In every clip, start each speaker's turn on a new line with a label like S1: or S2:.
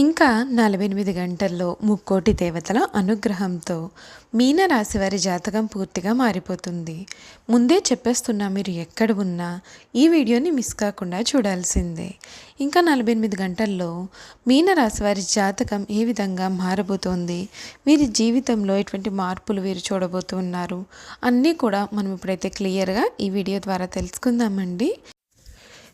S1: ఇంకా నలభై ఎనిమిది గంటల్లో ముక్కోటి దేవతల అనుగ్రహంతో మీనరాశి వారి జాతకం పూర్తిగా మారిపోతుంది. ముందే చెప్పేస్తున్నా మీరు ఎక్కడ ఉన్నా ఈ వీడియోని మిస్ కాకుండా చూడాల్సిందే. ఇంకా నలభై ఎనిమిది గంటల్లో మీనరాశి వారి జాతకం ఏ విధంగా మారబోతోంది? వీరి జీవితంలో ఎటువంటి మార్పులు వీరు చూడబోతున్నారు? అన్నీ కూడా మనం ఇప్పుడైతే క్లియర్గా ఈ వీడియో ద్వారా తెలుసుకుందామండి.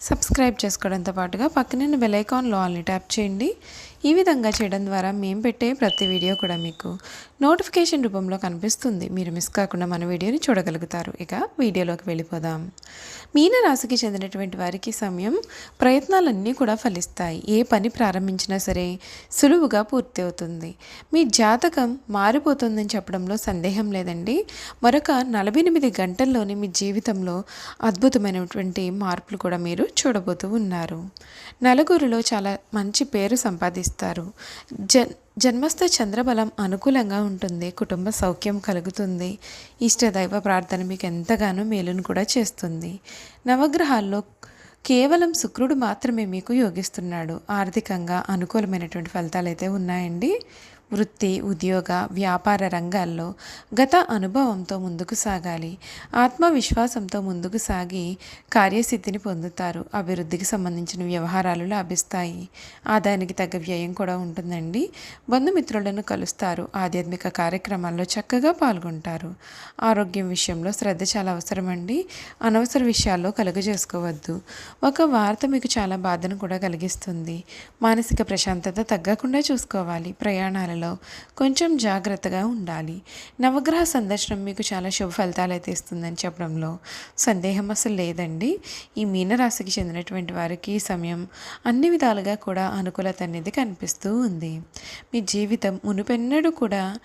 S1: సబ్స్క్రైబ్ చేసుకోవడంతో పాటుగా పక్కనే బెల్ ఐకాన్లో ఆల్ని ట్యాప్ చేయండి. ఈ విధంగా చేయడం ద్వారా మేము పెట్టే ప్రతి వీడియో కూడా మీకు నోటిఫికేషన్ రూపంలో కనిపిస్తుంది. మీరు మిస్ కాకుండా మన వీడియోని చూడగలుగుతారు. ఇక వీడియోలోకి వెళ్ళిపోదాం. మీన రాశికి చెందినటువంటి వారికి సమయం ప్రయత్నాలన్నీ కూడా ఫలిస్తాయి. ఏ పని ప్రారంభించినా సరే సులువుగా పూర్తి అవుతుంది. మీ జాతకం మారిపోతుందని చెప్పడంలో సందేహం లేదండి. మరొక నలభై ఎనిమిది గంటల్లోనే మీ జీవితంలో అద్భుతమైనటువంటి మార్పులు కూడా మీరు చూడబోతూ ఉన్నారు. నలుగురిలో చాలా మంచి పేరు సంపాదిస్తారు. జన్ జన్మస్థ చంద్రబలం అనుకూలంగా ఉంటుంది. కుటుంబ సౌఖ్యం కలుగుతుంది. ఇష్టదైవ ప్రార్థన మీకు ఎంతగానో మేలును కూడా చేస్తుంది. నవగ్రహాల్లో కేవలం శుక్రుడు మాత్రమే మీకు యోగిస్తున్నాడు. ఆర్థికంగా అనుకూలమైనటువంటి ఫలితాలు అయితే ఉన్నాయండి. వృత్తి ఉద్యోగ వ్యాపార రంగాల్లో గత అనుభవంతో ముందుకు సాగాలి. ఆత్మవిశ్వాసంతో ముందుకు సాగి కార్యసిద్ధిని పొందుతారు. అభివృద్ధికి సంబంధించిన వ్యవహారాలు లాభిస్తాయి. ఆదాయానికి తగ్గ వ్యయం కూడా ఉంటుందండి. బంధుమిత్రులను కలుస్తారు. ఆధ్యాత్మిక కార్యక్రమాల్లో చక్కగా పాల్గొంటారు. ఆరోగ్యం విషయంలో శ్రద్ధ చాలా అవసరమండి. అనవసర విషయాల్లో కలుగజేసుకోవద్దు. ఒక వార్త మీకు చాలా బాధను కూడా కలిగిస్తుంది. మానసిక ప్రశాంతత తగ్గకుండా చూసుకోవాలి. ప్రయాణాలలో కొంచెం జాగ్రత్తగా ఉండాలి. నవగ్రహ సందర్శనం మీకు చాలా శుభ ఫలితాలు అయితే ఇస్తుందని చెప్పడంలో సందేహం అసలు లేదండి. ఈ మీనరాశికి చెందినటువంటి వారికి ఈ సమయం అన్ని విధాలుగా కూడా అనుకూలత అనేది కనిపిస్తూ ఉంది. మీ జీవితం మునుపెన్నడూ కూడా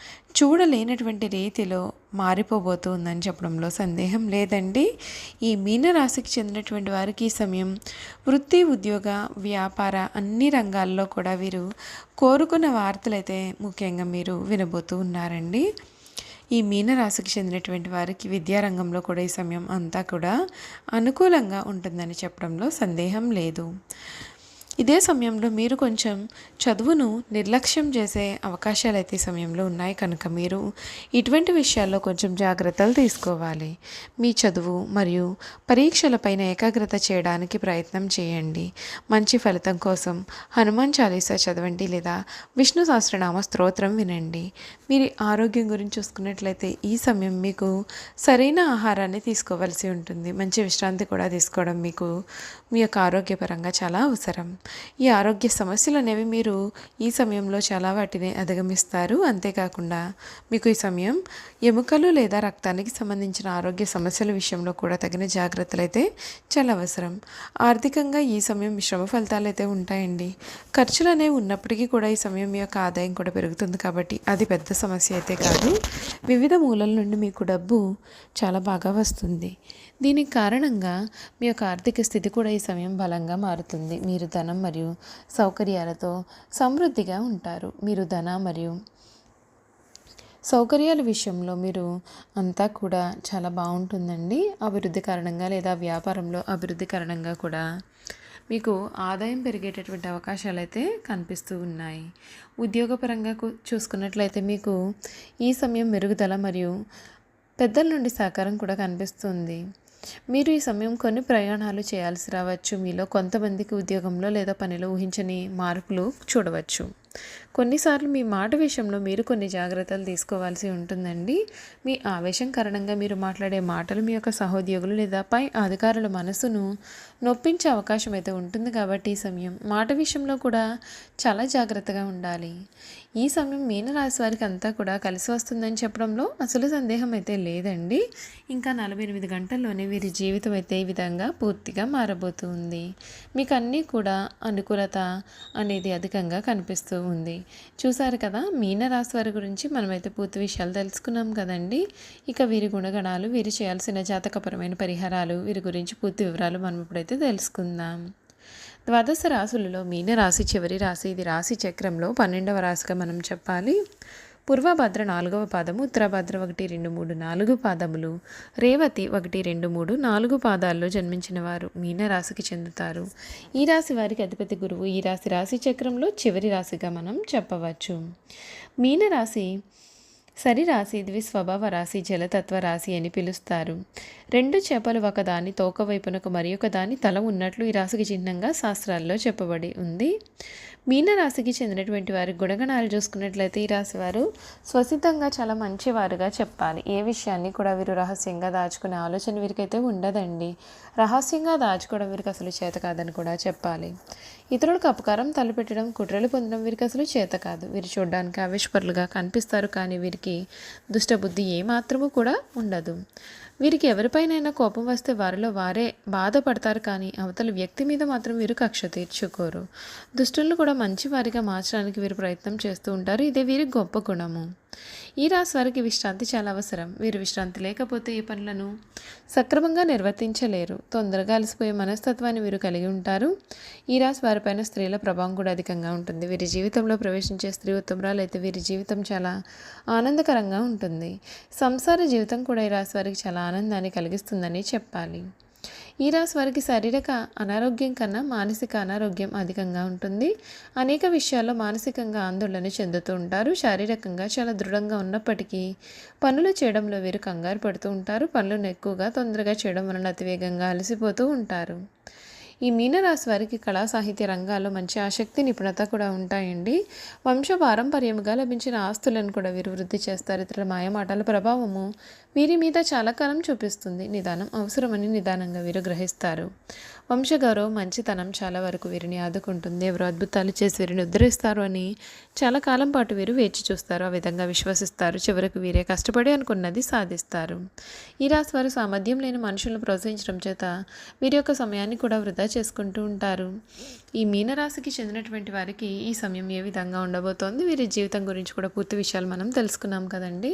S1: చూడలేనటువంటి రీతిలో మారిపోబోతుందని చెప్పడంలో సందేహం లేదండి. ఈ మీనరాశికి చెందినటువంటి వారికి ఈ సమయం వృత్తి ఉద్యోగ వ్యాపార అన్ని రంగాల్లో కూడా వీరు కోరుకున్న వార్తలైతే ముఖ్యంగా మీరు వినబోతూ ఉన్నారండి. ఈ మీనరాశికి చెందినటువంటి వారికి విద్యారంగంలో కూడా ఈ సమయం అంతా కూడా అనుకూలంగా ఉంటుందని చెప్పడంలో సందేహం లేదు. ఇదే సమయంలో మీరు కొంచెం చదువును నిర్లక్ష్యం చేసే అవకాశాలు అయితే సమయంలో ఉన్నాయి. కనుక మీరు ఇటువంటి విషయాల్లో కొంచెం జాగ్రత్తలు తీసుకోవాలి. మీ చదువు మరియు పరీక్షలపైన ఏకాగ్రత చేయడానికి ప్రయత్నం చేయండి. మంచి ఫలితం కోసం హనుమాన్ చాలీసా చదవండి లేదా విష్ణు సహస్రనామ స్తోత్రం వినండి. మీరు ఆరోగ్యం గురించి చూసుకున్నట్లయితే ఈ సమయం మీకు సరైన ఆహారాన్ని తీసుకోవాల్సి ఉంటుంది. మంచి విశ్రాంతి కూడా తీసుకోవడం మీకు మీ యొక్క ఆరోగ్యపరంగా చాలా అవసరం. ఈ ఆరోగ్య సమస్యలు అనేవి మీరు ఈ సమయంలో చాలా వాటిని అధిగమిస్తారు. అంతేకాకుండా మీకు ఈ సమయం ఎముకలు లేదా రక్తానికి సంబంధించిన ఆరోగ్య సమస్యల విషయంలో కూడా తగిన జాగ్రత్తలు అయితే చాలా అవసరం. ఆర్థికంగా ఈ సమయం మిశ్రమ ఫలితాలు అయితే ఉంటాయండి. ఖర్చులు అనేవి ఉన్నప్పటికీ కూడా ఈ సమయం మీ యొక్క ఆదాయం కూడా పెరుగుతుంది కాబట్టి అది పెద్ద సమస్య అయితే కాదు. వివిధ మూలల నుండి మీకు డబ్బు చాలా బాగా వస్తుంది. దీనికి కారణంగా మీ యొక్క ఆర్థిక స్థితి కూడా ఈ సమయం బలంగా మారుతుంది. మీరు ధనం మరియు సౌకర్యాలతో సమృద్ధిగా ఉంటారు. మీరు ధన మరియు సౌకర్యాల విషయంలో మీరు అంతా కూడా చాలా బాగుంటుందండి. అభివృద్ధి కారణంగా లేదా వ్యాపారంలో అభివృద్ధి కారణంగా కూడా మీకు ఆదాయం పెరిగేటటువంటి అవకాశాలు అయితే కనిపిస్తూ ఉన్నాయి. ఉద్యోగపరంగా చూసుకున్నట్లయితే మీకు ఈ సమయం మెరుగుదల మరియు పెద్దల నుండి సహకారం కూడా కనిపిస్తుంది. మీరు ఈ సమయం కొన్ని ప్రయాణాలు చేయాల్సి రావచ్చు. మీలో కొంతమందికి ఉద్యోగంలో లేదా పనిలో ఊహించని మార్పులు చూడవచ్చు. కొన్నిసార్లు మీ మాట విషయంలో మీరు కొన్ని జాగ్రత్తలు తీసుకోవాల్సి ఉంటుందండి. మీ ఆవేశం కారణంగా మీరు మాట్లాడే మాటలు మీ యొక్క సహోద్యోగులు లేదా పై అధికారుల మనసును నొప్పించే అవకాశం అయితే ఉంటుంది. కాబట్టి ఈ సమయం మాట విషయంలో కూడా చాలా జాగ్రత్తగా ఉండాలి. ఈ సమయం మీనరాశి వారికి అంతా కూడా కలిసి వస్తుందని చెప్పడంలో అసలు సందేహం అయితే లేదండి. ఇంకా నలభై ఎనిమిది గంటల్లోనే వీరి జీవితం అయితే ఈ విధంగా పూర్తిగా మారబోతుంది. మీకు అన్నీ కూడా అనుకూలత అనేది అధికంగా కనిపిస్తూ ఉంది. చూసారు కదా మీనరాశి వారి గురించి మనమైతే పూర్తి విషయాలు తెలుసుకున్నాం కదండి. ఇక వీరి గుణగణాలు వీరు చేయాల్సిన జాతకపరమైన పరిహారాలు వీరి గురించి పూర్తి వివరాలు మనం ఇప్పుడైతే తెలుసుకుందాం. ద్వాదశ రాశులలో మీనరాశి చివరి రాశి ఇది రాశి చక్రంలో పన్నెండవ రాశిగా మనం చెప్పాలి. పూర్వభద్ర నాలుగవ పాదము ఉత్తరభద్ర ఒకటి రెండు మూడు నాలుగు పాదములు రేవతి ఒకటి రెండు మూడు నాలుగు పాదాల్లో జన్మించిన వారు మీన రాశికి చెందుతారు. ఈ రాశి వారికి అధిపతి గురువు ఈ రాశి రాశి చక్రంలో చివరి రాశిగా మనం చెప్పవచ్చు. మీనరాశి సరి రాశి ద్విస్వభావ రాశి జలతత్వ రాశి అని పిలుస్తారు. రెండు చేపలు ఒకదాని తోక వైపునకు మరి దాని తల ఉన్నట్లు ఈ రాశికి చిహ్నంగా శాస్త్రాల్లో చెప్పబడి ఉంది. మీన రాశికి చెందినటువంటి వారి గుణగణాలు చూసుకున్నట్లయితే ఈ రాశి వారు స్వసిద్ధంగా చాలా మంచివారుగా చెప్పాలి. ఏ విషయాన్ని కూడా వీరు రహస్యంగా దాచుకునే ఆలోచన వీరికైతే ఉండదండి. రహస్యంగా దాచుకోవడం వీరికి అసలు చేత కాదని కూడా చెప్పాలి. ఇతరులకు అపకారం తలపెట్టడం కుట్రలు పొందడం వీరికి అసలు చేత కాదు. వీరు చూడడానికి ఆవేశపరులుగా కనిపిస్తారు కానీ వీరికి దుష్టబుద్ధి ఏమాత్రము కూడా ఉండదు. వీరికి ఎవరిపైనైనా కోపం వస్తే వారిలో వారే బాధపడతారు కానీ అవతల వ్యక్తి మీద మాత్రం వీరు కక్ష తీర్చుకోరు. దుష్టులను కూడా మంచి వారిగా మార్చడానికి వీరు ప్రయత్నం చేస్తూ ఉంటారు. ఇదే వీరి గొప్ప గుణము. ఈ రాశి వారికి విశ్రాంతి చాలా అవసరం. వీరు విశ్రాంతి లేకపోతే ఈ పనులను సక్రమంగా నిర్వర్తించలేరు. తొందరగా అలసిపోయే మనస్తత్వాన్ని వీరు కలిగి ఉంటారు. ఈ రాశి వారిపైన స్త్రీల ప్రభావం కూడా అధికంగా ఉంటుంది. వీరి జీవితంలో ప్రవేశించే స్త్రీ ఉత్తమరాలు అయితే వీరి జీవితం చాలా ఆనందకరంగా ఉంటుంది. సంసార జీవితం కూడా ఈ రాశి వారికి చాలా ఆనందాన్ని కలిగిస్తుందని చెప్పాలి. ఈ రాశి వారికి శారీరక అనారోగ్యం కన్నా మానసిక అనారోగ్యం అధికంగా ఉంటుంది. అనేక విషయాల్లో మానసికంగా ఆందోళన చెందుతూ ఉంటారు. శారీరకంగా చాలా దృఢంగా ఉన్నప్పటికీ పనులు చేయడంలో వీరు కంగారు పడుతూ ఉంటారు. పనులను ఎక్కువగా తొందరగా చేయడం వలన అతివేగంగా అలసిపోతూ ఉంటారు. ఈ మీనరాశి వారికి కళా సాహిత్య రంగాల్లో మంచి ఆసక్తి నిపుణత కూడా ఉంటాయండి. వంశ పారంపర్యముగా లభించిన ఆస్తులను కూడా వీరు వృద్ధి చేస్తారు. ఇతరుల మాయమాటల ప్రభావము వీరి మీద చాలా కాలం చూపిస్తుంది. నిదానం అవసరమని నిదానంగా వీరు గ్రహిస్తారు. వంశగౌరవం మంచితనం చాలా వరకు వీరిని ఆదుకుంటుంది. ఎవరు అద్భుతాలు చేసి వీరిని ఉద్ధరిస్తారు అని చాలా కాలం పాటు వీరు వేచి చూస్తారు. ఆ విధంగా విశ్వసిస్తారు. చివరకు వీరే కష్టపడి అనుకున్నది సాధిస్తారు. ఈ రాశి వారు సామర్థ్యం లేని మనుషులను ప్రోత్సహించడం చేత వీరి యొక్క సమయాన్ని కూడా వృధా చేసుకుంటూ ఉంటారు. ఈ మీనరాశికి చెందినటువంటి వారికి ఈ సమయం ఏ విధంగా ఉండబోతోంది? వీరి జీవితం గురించి కూడా పూర్తి విషయాలు మనం తెలుసుకున్నాం కదండి.